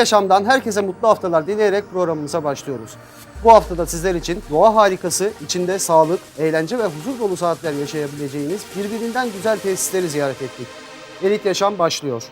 Yaşam'dan herkese mutlu haftalar dileyerek programımıza başlıyoruz. Bu haftada sizler için doğa harikası, içinde sağlık, eğlence ve huzur dolu saatler yaşayabileceğiniz birbirinden güzel tesisleri ziyaret ettik. Elit Yaşam başlıyor.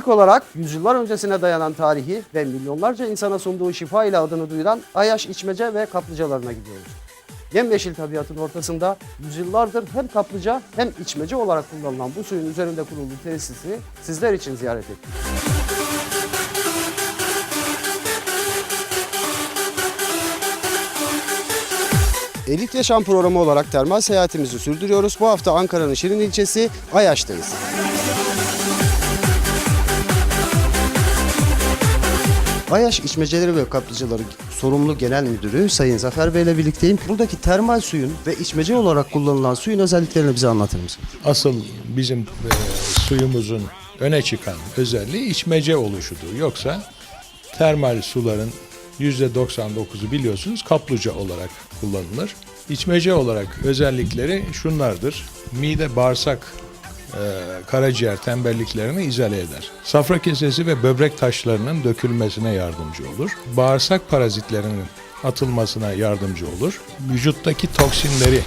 İlk olarak yüzyıllar öncesine dayanan tarihi ve milyonlarca insana sunduğu şifa ile adını duyuran Ayaş içmece ve kaplıcalarına gidiyoruz. Yemyeşil tabiatın ortasında yüzyıllardır hem kaplıca hem içmece olarak kullanılan bu suyun üzerinde kurulduğu tesisi sizler için ziyaret ettik. Elit Yaşam programı olarak termal seyahatimizi sürdürüyoruz. Bu hafta Ankara'nın Şirin ilçesi Ayaş'tayız. Ayaş İçmeceleri ve Kaplıcaları Sorumlu Genel Müdürü Sayın Zafer Bey ile birlikteyim. Buradaki termal suyun ve içmece olarak kullanılan suyun özelliklerini bize anlatır mısınız? Asıl bizim e, suyumuzun öne çıkan özelliği içmece oluşudur. Yoksa termal suların %99'u biliyorsunuz kaplıca olarak kullanılır. İçmece olarak özellikleri şunlardır. Mide, bağırsak, karaciğer tembelliklerini izale eder. Safra kesesi ve böbrek taşlarının dökülmesine yardımcı olur. Bağırsak parazitlerinin atılmasına yardımcı olur. Vücuttaki toksinleri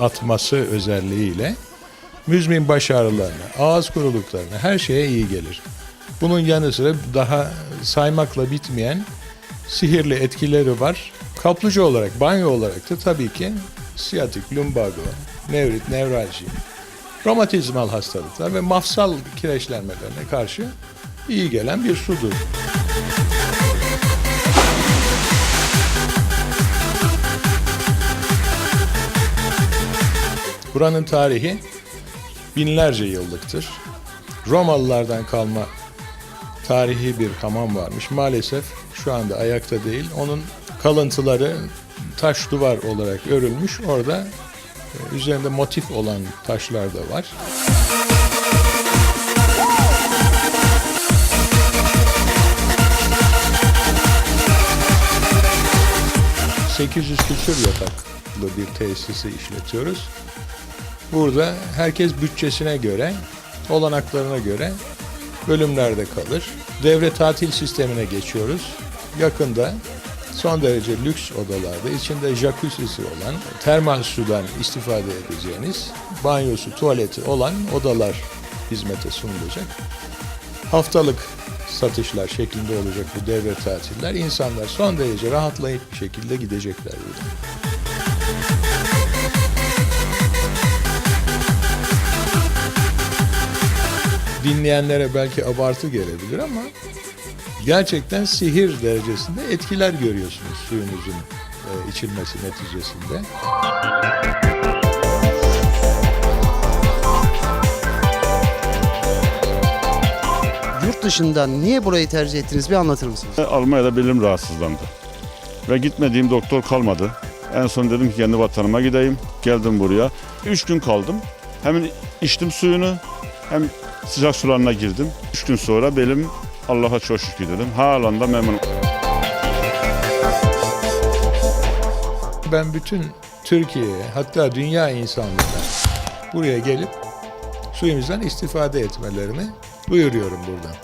atması özelliğiyle müzmin baş ağrılarına, ağız kuruluklarına her şeye iyi gelir. Bunun yanı sıra daha saymakla bitmeyen sihirli etkileri var. Kaplıca olarak, banyo olarak da tabii ki siyatik, lumbago, nevrit, nevralji, romatizmal hastalıklar ve mafsal kireçlenmelerine karşı iyi gelen bir sudur. Buranın tarihi binlerce yıllıktır. Romalılardan kalma tarihi bir hamam varmış. Maalesef şu anda ayakta değil. Onun kalıntıları taş duvar olarak örülmüş. Orada üzerinde motif olan taşlar da var. ...800 küsür yataklı bir tesisi işletiyoruz. Burada herkes bütçesine göre, olanaklarına göre bölümlerde kalır. Devre tatil sistemine geçiyoruz. Yakında son derece lüks odalarda içinde jacuzzi'si olan, termal sudan istifade edeceğiniz, banyosu, tuvaleti olan odalar hizmete sunulacak. Haftalık satışlar şeklinde olacak bu devre tatiller. İnsanlar son derece rahatlayıp bir şekilde gidecekler buradan. dinleyenlere belki abartı gelebilir ama gerçekten sihir derecesinde etkiler görüyorsunuz suyunuzun e, içilmesi neticesinde. Yurt dışından niye burayı tercih ettiniz bir anlatır mısınız? Almanya'da belim rahatsızlandı. Ve gitmediğim doktor kalmadı. En son dedim ki kendi vatanıma gideyim. Geldim buraya. Üç gün kaldım. Hemen içtim suyunu. Hem sıcak sularına girdim. Üç gün sonra belim Allah'a çok şükür dedim. Halen de memnunum. Ben bütün Türkiye'ye hatta dünya insanlarına buraya gelip suyumuzdan istifade etmelerini buyuruyorum buradan.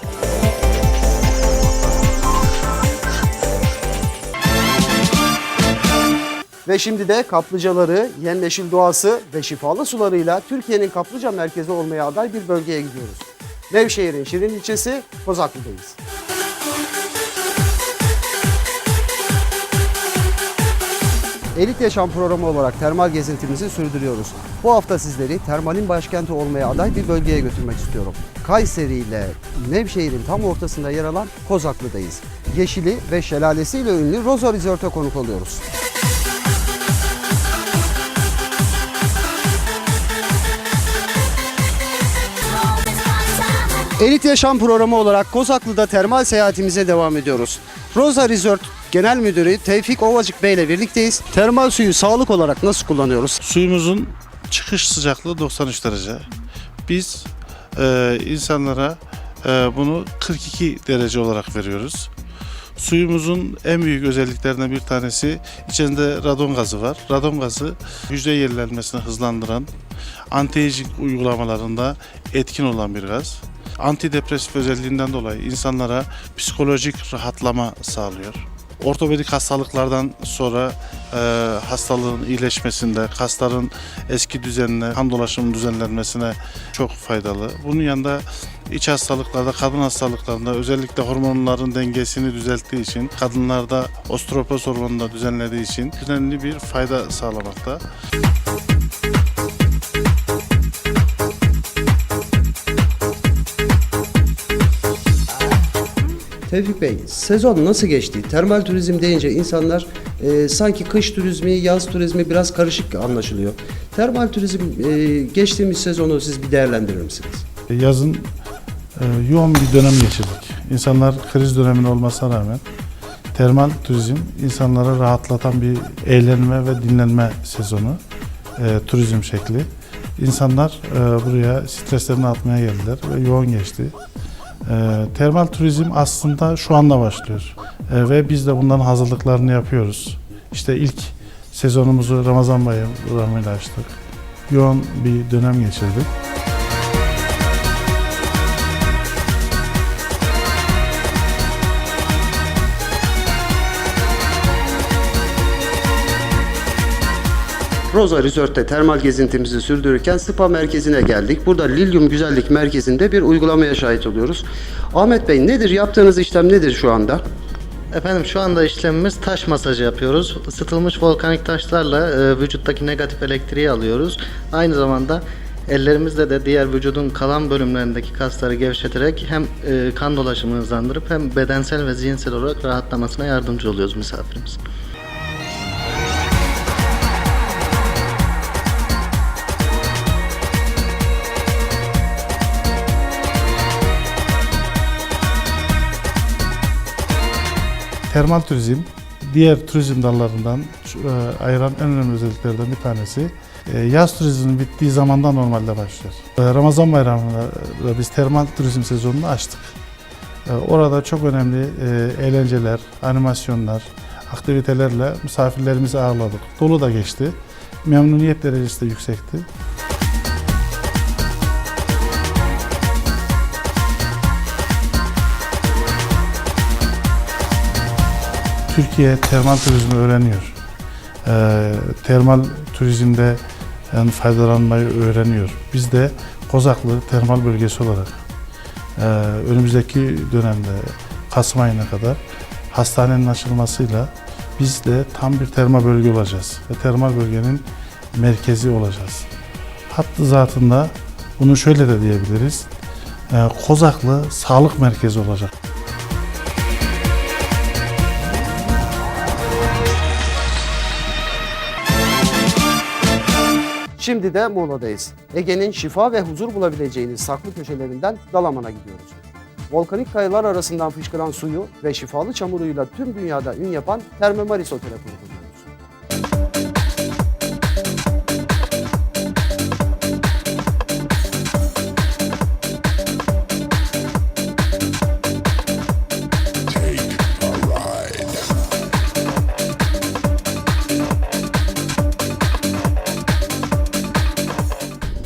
Ve şimdi de kaplıcaları, yemyeşil doğası ve şifalı sularıyla Türkiye'nin kaplıca merkezi olmaya aday bir bölgeye gidiyoruz. Nevşehir'in Şirin ilçesi Kozaklı'dayız. Elit Yaşam programı olarak termal gezintimizi sürdürüyoruz. Bu hafta sizleri termalin başkenti olmaya aday bir bölgeye götürmek istiyorum. Kayseri ile Nevşehir'in tam ortasında yer alan Kozaklı'dayız. Yeşili ve şelalesiyle ünlü Rosa Resort'a konuk oluyoruz. Elit Yaşam programı olarak Kozaklı'da termal seyahatimize devam ediyoruz. Rosa Resort Genel Müdürü Tevfik Ovacık Bey ile birlikteyiz. Termal suyu sağlık olarak nasıl kullanıyoruz? Suyumuzun çıkış sıcaklığı 93 derece. Biz e, insanlara e, bunu 42 derece olarak veriyoruz. Suyumuzun en büyük özelliklerinden bir tanesi içinde radon gazı var. Radon gazı hücre yenilenmesini hızlandıran, anti-aging uygulamalarında etkin olan bir gaz. Antidepresif özelliğinden dolayı insanlara psikolojik rahatlama sağlıyor. Ortopedik hastalıklardan sonra e, hastalığın iyileşmesinde, kasların eski düzenine, kan dolaşımının düzenlenmesine çok faydalı. Bunun yanında iç hastalıklarda, kadın hastalıklarında özellikle hormonların dengesini düzelttiği için, kadınlarda osteoporoz hormonunu da düzenlediği için önemli bir fayda sağlamakta. Tevfik Bey, sezon nasıl geçti? Termal turizm deyince insanlar e, sanki kış turizmi, yaz turizmi biraz karışık anlaşılıyor. Termal turizm e, geçtiğimiz sezonu siz bir değerlendirir misiniz? Yazın e, yoğun bir dönem geçirdik. İnsanlar kriz döneminin olmasına rağmen termal turizm insanları rahatlatan bir eğlenme ve dinlenme sezonu, e, turizm şekli. İnsanlar e, buraya streslerini atmaya geldiler ve yoğun geçti. E, termal turizm aslında şu anda başlıyor E, ve biz de bunların hazırlıklarını yapıyoruz. İşte ilk sezonumuzu Ramazan bayramıyla açtık. Yoğun bir dönem geçirdik. Rosa Resort'te termal gezintimizi sürdürürken spa merkezine geldik. Burada Lilyum Güzellik Merkezi'nde bir uygulamaya şahit oluyoruz. Ahmet Bey nedir? Yaptığınız işlem nedir şu anda? Efendim şu anda işlemimiz taş masajı yapıyoruz. Isıtılmış volkanik taşlarla e, vücuttaki negatif elektriği alıyoruz. Aynı zamanda ellerimizle de diğer vücudun kalan bölümlerindeki kasları gevşeterek hem e, kan dolaşımını hızlandırıp hem bedensel ve zihinsel olarak rahatlamasına yardımcı oluyoruz misafirimiz. Termal turizm diğer turizm dallarından e, ayıran en önemli özelliklerden bir tanesi. E, yaz turizminin bittiği zamandan normalde başlıyor. E, Ramazan bayramında da biz termal turizm sezonunu açtık. Orada çok önemli eğlenceler, animasyonlar, aktivitelerle misafirlerimizi ağırladık. Dolu da geçti. Memnuniyet derecesi de yüksekti. Türkiye termal turizmi öğreniyor. Ee, termal turizmde yani faydalanmayı öğreniyor. Biz de Kozaklı termal bölgesi olarak e, önümüzdeki dönemde Kasım ayına kadar hastanenin açılmasıyla biz de tam bir termal bölge olacağız. Ve termal bölgenin merkezi olacağız. Hattı zatında bunu şöyle de diyebiliriz. E, Kozaklı sağlık merkezi olacak. Şimdi de Muğla'dayız. Ege'nin şifa ve huzur bulabileceğiniz saklı köşelerinden Dalaman'a gidiyoruz. Volkanik kayalar arasından fışkıran suyu ve şifalı çamuruyla tüm dünyada ün yapan Termemaris Otel'e konuk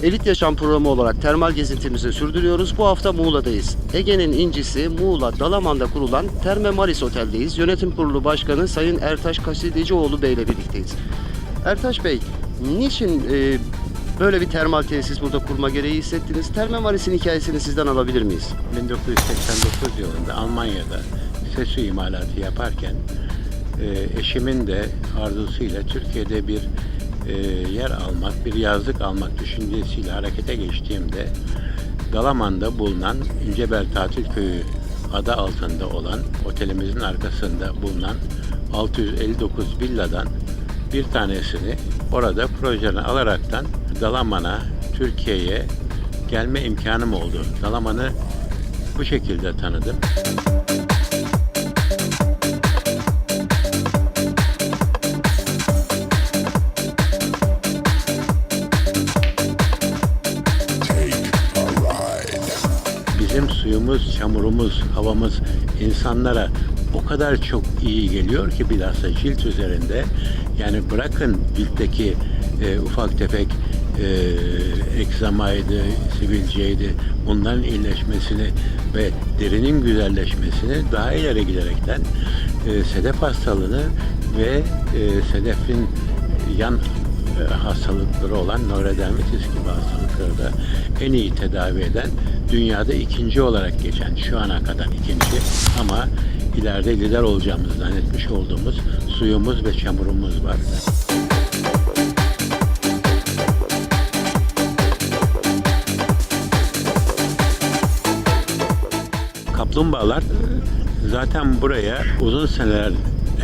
Elit Yaşam programı olarak termal gezintimizi sürdürüyoruz. Bu hafta Muğla'dayız. Ege'nin incisi Muğla Dalaman'da kurulan Terme Maris Otel'deyiz. Yönetim Kurulu Başkanı Sayın Ertaş Kasidicioğlu Bey ile birlikteyiz. Ertaş Bey, niçin e, böyle bir termal tesis burada kurma gereği hissettiniz? Terme Maris'in hikayesini sizden alabilir miyiz? 1989 yılında Almanya'da SESU imalatı yaparken e, eşimin de arzusuyla Türkiye'de bir yer almak, bir yazlık almak düşüncesiyle harekete geçtiğimde Dalaman'da bulunan İncebel Tatil Köyü adı altında olan otelimizin arkasında bulunan 659 villadan bir tanesini orada projene alaraktan Dalaman'a, Türkiye'ye gelme imkanım oldu. Dalaman'ı bu şekilde tanıdım. Suyumuz, çamurumuz, havamız insanlara o kadar çok iyi geliyor ki bilhassa cilt üzerinde. Yani bırakın ciltteki e, ufak tefek e, egzamaydı, sivilceydi bunların iyileşmesini ve derinin güzelleşmesini daha ileri giderekten e, sedef hastalığını ve e, sedefin yan e, hastalıkları olan nörodermitis gibi hastalıkları da en iyi tedavi eden dünyada ikinci olarak geçen şu ana kadar ikinci ama ileride lider olacağımızı zannetmiş olduğumuz suyumuz ve çamurumuz var. Kaplumbağalar zaten buraya uzun seneler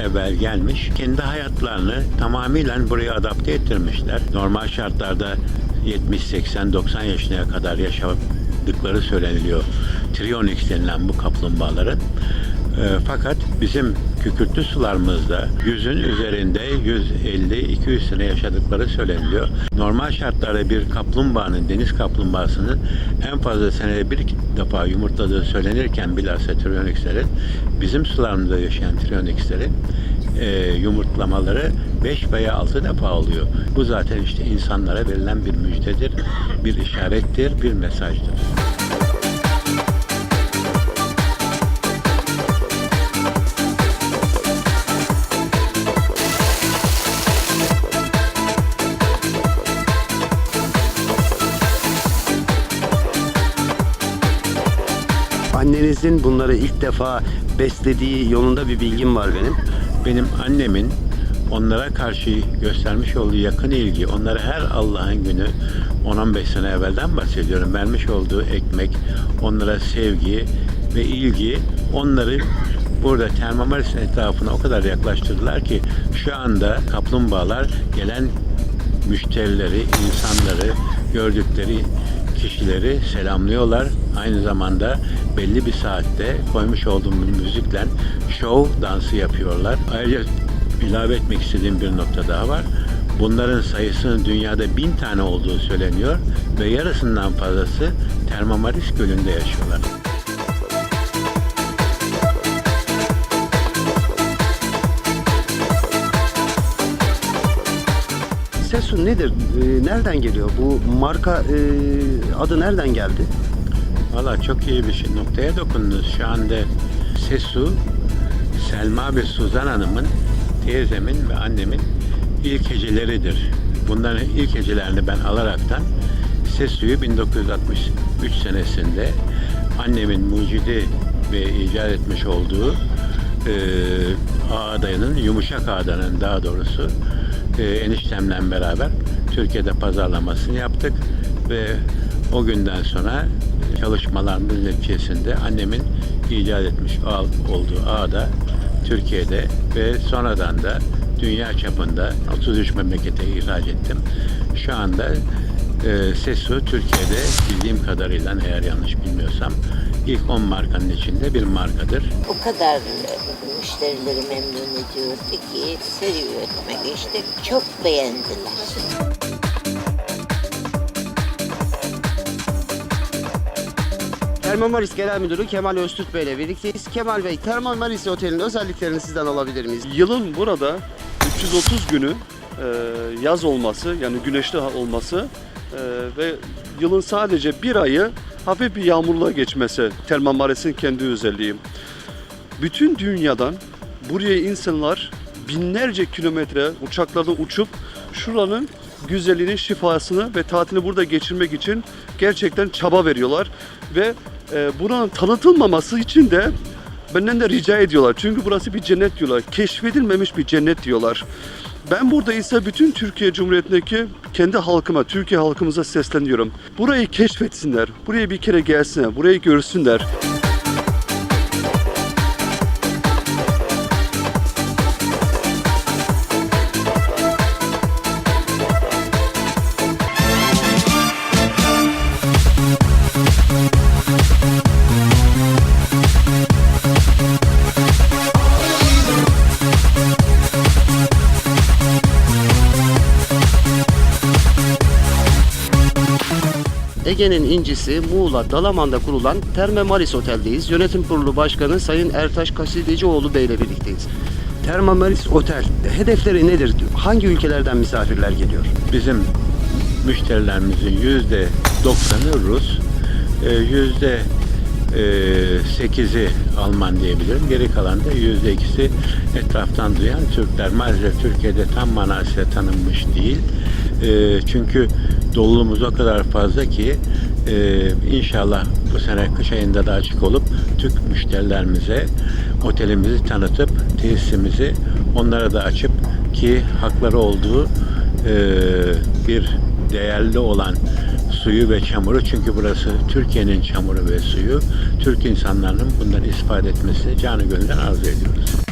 evvel gelmiş. Kendi hayatlarını tamamıyla buraya adapte ettirmişler. Normal şartlarda 70, 80, 90 yaşına kadar yaşadıkları söyleniliyor. Trionyx denilen bu kaplumbağaların. E, fakat bizim kükürtlü sularımızda yüzün üzerinde 150-200 sene yaşadıkları söyleniliyor. Normal şartlarda bir kaplumbağanın, deniz kaplumbağasının en fazla senede bir defa yumurtladığı söylenirken bilhassa Trionyx'lerin bizim sularımızda yaşayan Trionyx'lerin e, yumurtlamaları 5 veya 6 defa oluyor. Bu zaten işte insanlara verilen bir müjdedir, bir işarettir, bir mesajdır. Annenizin bunları ilk defa beslediği yolunda bir bilgim var benim. benim annemin onlara karşı göstermiş olduğu yakın ilgi, onlara her Allah'ın günü 10-15 sene evvelden bahsediyorum. Vermiş olduğu ekmek, onlara sevgi ve ilgi onları burada Termamaris etrafına o kadar yaklaştırdılar ki şu anda kaplumbağalar gelen müşterileri, insanları, gördükleri kişileri selamlıyorlar. Aynı zamanda belli bir saatte koymuş olduğum müzikle show dansı yapıyorlar. Ayrıca ilave etmek istediğim bir nokta daha var. Bunların sayısının dünyada bin tane olduğu söyleniyor ve yarısından fazlası Termamaris Gölü'nde yaşıyorlar. Sesu nedir? Ee, nereden geliyor? Bu marka e, adı nereden geldi? Valla çok iyi bir şey noktaya dokundunuz. Şu anda Sesu, Selma ve Suzan Hanım'ın, teyzemin ve annemin ilk heceleridir. Bunların ilk hecelerini ben alaraktan Sesu'yu 1963 senesinde annemin mucidi ve icat etmiş olduğu e, ağdanın, yumuşak ağdanın daha doğrusu e, eniştemle beraber Türkiye'de pazarlamasını yaptık ve o günden sonra çalışmalarımız neticesinde annemin icat etmiş ağ- olduğu ağda Türkiye'de ve sonradan da dünya çapında 33 memlekete ihraç ettim. Şu anda e, Sesu Türkiye'de bildiğim kadarıyla eğer yanlış bilmiyorsam ilk 10 markanın içinde bir markadır. o kadar müşterileri memnun ediyordu ki seri üretime geçtik. Çok beğendiler. Termomaris Genel Müdürü Kemal Öztürk Bey ile birlikteyiz. Kemal Bey, Termomaris Oteli'nin özelliklerini sizden alabilir miyiz? Yılın burada 330 günü e, yaz olması yani güneşli olması e, ve yılın sadece bir ayı hafif bir yağmurla geçmesi Termamares'in kendi özelliği. Bütün dünyadan buraya insanlar binlerce kilometre uçaklarda uçup şuranın güzelliğinin şifasını ve tatilini burada geçirmek için gerçekten çaba veriyorlar ve e, buranın tanıtılmaması için de benden de rica ediyorlar. Çünkü burası bir cennet diyorlar. Keşfedilmemiş bir cennet diyorlar. Ben burada ise bütün Türkiye Cumhuriyeti'ndeki kendi halkıma, Türkiye halkımıza sesleniyorum. Burayı keşfetsinler. Buraya bir kere gelsinler. Burayı görsünler. Ege'nin incisi Muğla Dalaman'da kurulan Terme Maris Otel'deyiz. Yönetim Kurulu Başkanı Sayın Ertaş Kasidecioğlu Bey ile birlikteyiz. Termamaris Otel hedefleri nedir? Hangi ülkelerden misafirler geliyor? Bizim müşterilerimizin yüzde doksanı Rus, e, yüzde e, sekizi Alman diyebilirim. Geri kalan da yüzde ikisi etraftan duyan Türkler. Maalesef Türkiye'de tam manasıyla tanınmış değil. E, çünkü doluluğumuz o kadar fazla ki e, inşallah bu sene kış ayında da açık olup Türk müşterilerimize otelimizi tanıtıp tesisimizi onlara da açıp ki hakları olduğu e, bir değerli olan suyu ve çamuru çünkü burası Türkiye'nin çamuru ve suyu Türk insanlarının bundan istifade etmesini canı gönülden arzu ediyoruz.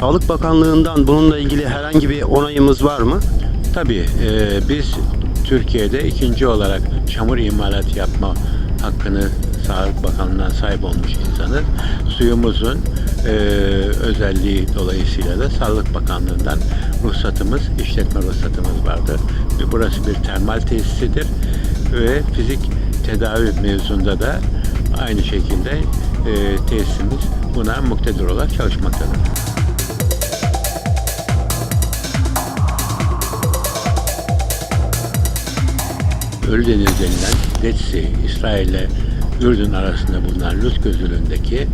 Sağlık Bakanlığı'ndan bununla ilgili herhangi bir onayımız var mı? Tabii e, biz Türkiye'de ikinci olarak çamur imalatı yapma hakkını Sağlık Bakanlığı'ndan sahip olmuş insanız. Suyumuzun e, özelliği dolayısıyla da Sağlık Bakanlığı'ndan ruhsatımız, işletme ruhsatımız vardır. Ve burası bir termal tesisidir ve fizik tedavi mevzunda da aynı şekilde e, tesisimiz buna muktedir olarak çalışmaktadır. Ölüdeniz denilen Sea, İsrail ile Ürdün arasında bulunan Lut Gölü'ndeki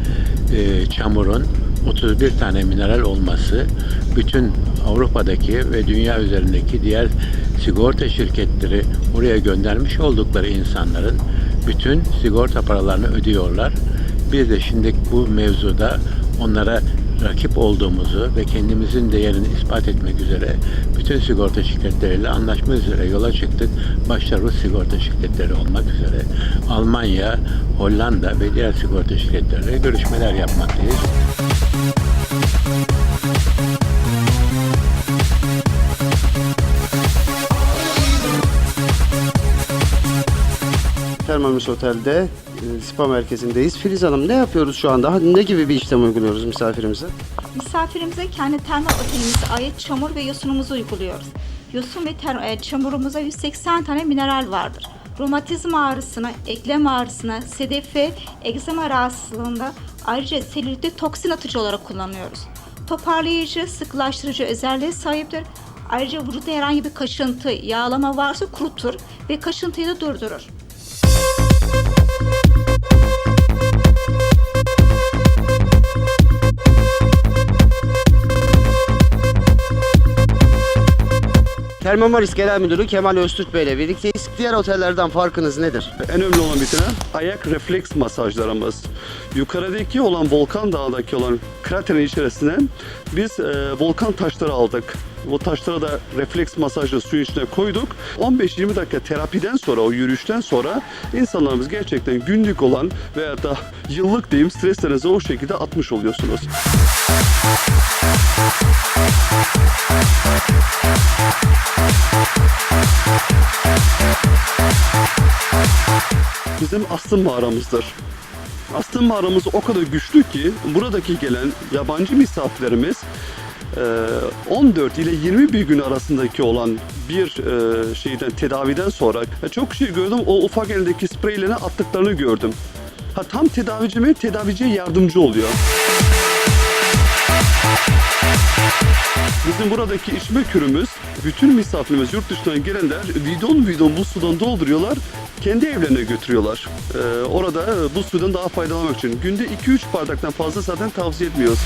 e, çamurun 31 tane mineral olması bütün Avrupa'daki ve dünya üzerindeki diğer sigorta şirketleri oraya göndermiş oldukları insanların bütün sigorta paralarını ödüyorlar. Biz de şimdi bu mevzuda onlara rakip olduğumuzu ve kendimizin değerini ispat etmek üzere bütün sigorta şirketleriyle anlaşma üzere yola çıktık. Başta Rus sigorta şirketleri olmak üzere Almanya, Hollanda ve diğer sigorta şirketleriyle görüşmeler yapmaktayız. Termamis Otel'de spa merkezindeyiz. Filiz Hanım ne yapıyoruz şu anda? Ne gibi bir işlem uyguluyoruz misafirimize? Misafirimize kendi termal otelimize ait çamur ve yosunumuzu uyguluyoruz. Yosun ve ter- e, çamurumuzda 180 tane mineral vardır. Romatizma ağrısına, eklem ağrısına, sedefe, egzama rahatsızlığında ayrıca selülitte toksin atıcı olarak kullanıyoruz. Toparlayıcı, sıkılaştırıcı özelliğe sahiptir. Ayrıca vücutta herhangi bir kaşıntı, yağlama varsa kurutur ve kaşıntıyı da durdurur. Termamaris Genel Müdürü Kemal Öztürk Bey ile birlikteyiz. Diğer otellerden farkınız nedir? En önemli olan bir tane ayak refleks masajlarımız. Yukarıdaki olan Volkan Dağı'daki olan kraterin içerisine biz e, volkan taşları aldık. O taşları da refleks masajla suyun içine koyduk. 15-20 dakika terapiden sonra, o yürüyüşten sonra insanlarımız gerçekten günlük olan veya da yıllık diyeyim streslerinizi o şekilde atmış oluyorsunuz. Bizim astım mağaramızdır. Astım mağaramız o kadar güçlü ki buradaki gelen yabancı misafirlerimiz 14 ile 21 gün arasındaki olan bir e, şeyden tedaviden sonra ya çok şey gördüm o ufak elindeki spreylerini attıklarını gördüm. Ha tam tedavici mi? Tedaviciye yardımcı oluyor. Bizim buradaki içme kürümüz, bütün misafirimiz yurt dışından gelenler bidon bidon bu sudan dolduruyorlar, kendi evlerine götürüyorlar. Ee, orada e, bu sudan daha faydalanmak için. Günde 2-3 bardaktan fazla zaten tavsiye etmiyoruz.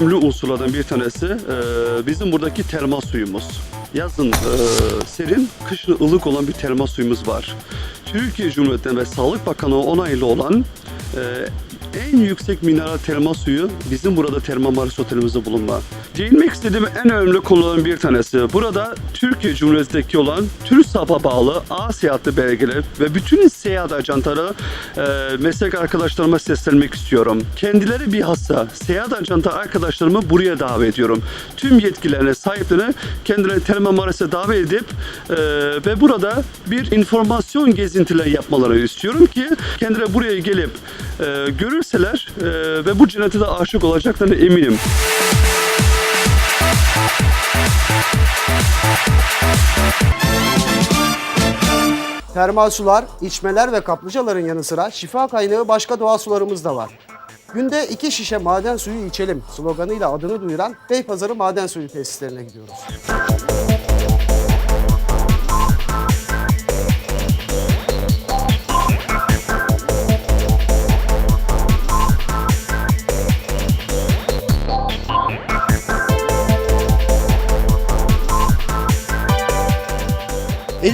Önemli unsurlardan bir tanesi e, bizim buradaki termal suyumuz. Yazın e, serin, kışın ılık olan bir termal suyumuz var. Türkiye Cumhuriyeti'nden ve Sağlık Bakanlığı onaylı olan e, en yüksek mineral termal suyu bizim burada Termamaris Otelimizde bulunma. Değinmek istediğim en önemli konuların bir tanesi. Burada Türkiye Cumhuriyeti'ndeki olan TÜRSAP'a bağlı A seyahatli belgeler ve bütün seyahat ajantaları e, meslek arkadaşlarıma seslenmek istiyorum. Kendileri bir hassa seyahat ajanta arkadaşlarımı buraya davet ediyorum. Tüm yetkilerine, sahiplerine kendilerini Termamaris'e davet edip e, ve burada bir informasyon gezintileri yapmaları istiyorum ki kendileri buraya gelip e, görürseler e, ve bu cennete de aşık olacaklarına eminim. Termal sular, içmeler ve kaplıcaların yanı sıra şifa kaynağı başka doğal sularımız da var. Günde iki şişe maden suyu içelim sloganıyla adını duyuran Beypazarı Maden Suyu tesislerine gidiyoruz.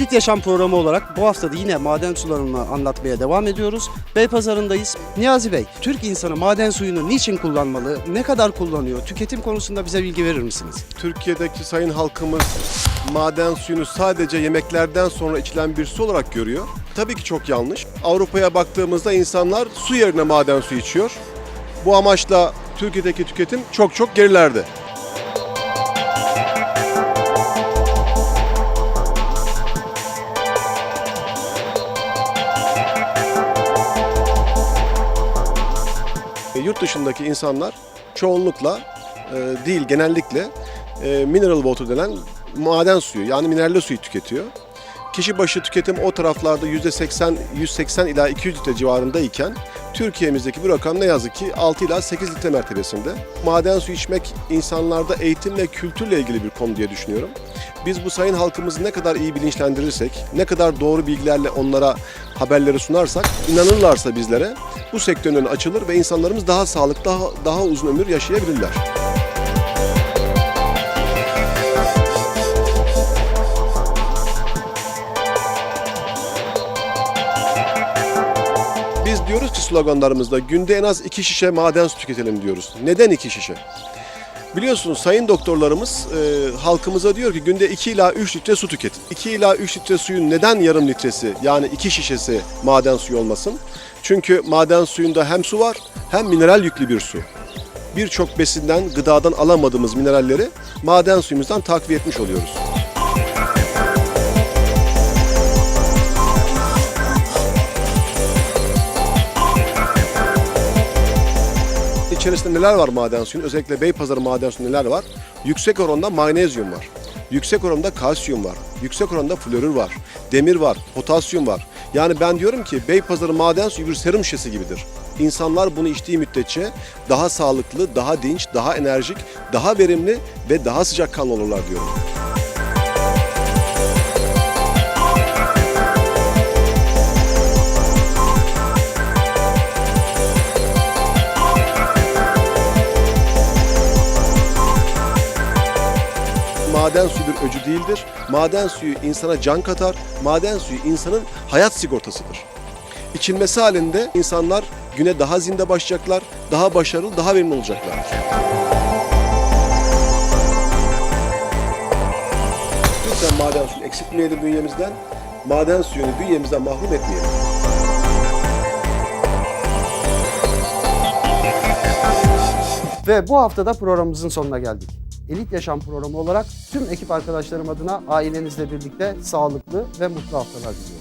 Elit Yaşam programı olarak bu hafta da yine maden sularını anlatmaya devam ediyoruz. Beypazarı'ndayız. Niyazi Bey, Türk insanı maden suyunu niçin kullanmalı, ne kadar kullanıyor, tüketim konusunda bize bilgi verir misiniz? Türkiye'deki sayın halkımız maden suyunu sadece yemeklerden sonra içilen bir su olarak görüyor. Tabii ki çok yanlış. Avrupa'ya baktığımızda insanlar su yerine maden suyu içiyor. Bu amaçla Türkiye'deki tüketim çok çok gerilerde. Yurt dışındaki insanlar çoğunlukla e, değil genellikle e, mineral water denen maden suyu yani mineralli suyu tüketiyor. Kişi başı tüketim o taraflarda %80, 180 ila 200 litre civarındayken Türkiye'mizdeki bu rakam ne yazık ki 6 ila 8 litre mertebesinde. Maden suyu içmek insanlarda eğitim ve kültürle ilgili bir konu diye düşünüyorum. Biz bu sayın halkımızı ne kadar iyi bilinçlendirirsek, ne kadar doğru bilgilerle onlara haberleri sunarsak, inanırlarsa bizlere bu sektörün açılır ve insanlarımız daha sağlıklı, daha, daha uzun ömür yaşayabilirler. Diyoruz ki sloganlarımızda günde en az iki şişe maden su tüketelim diyoruz. Neden iki şişe? Biliyorsunuz sayın doktorlarımız e, halkımıza diyor ki günde 2 ila 3 litre su tüketin. 2 ila 3 litre suyun neden yarım litresi yani 2 şişesi maden suyu olmasın? Çünkü maden suyunda hem su var hem mineral yüklü bir su. Birçok besinden, gıdadan alamadığımız mineralleri maden suyumuzdan takviye etmiş oluyoruz. İçerisinde neler var maden suyunun? Özellikle Beypazarı maden suyu neler var? Yüksek oranda magnezyum var. Yüksek oranda kalsiyum var. Yüksek oranda florür var. Demir var. Potasyum var. Yani ben diyorum ki Beypazarı maden suyu bir serum şişesi gibidir. İnsanlar bunu içtiği müddetçe daha sağlıklı, daha dinç, daha enerjik, daha verimli ve daha sıcakkanlı olurlar diyorum. Maden suyu bir öcü değildir. Maden suyu insana can katar. Maden suyu insanın hayat sigortasıdır. İçilmesi halinde insanlar güne daha zinde başlayacaklar, daha başarılı, daha verimli olacaklar. Lütfen maden suyunu eksiltmeyelim bünyemizden. Maden suyunu bünyemizden mahrum etmeyelim. Ve bu haftada programımızın sonuna geldik. Elit Yaşam programı olarak tüm ekip arkadaşlarım adına ailenizle birlikte sağlıklı ve mutlu haftalar diliyorum.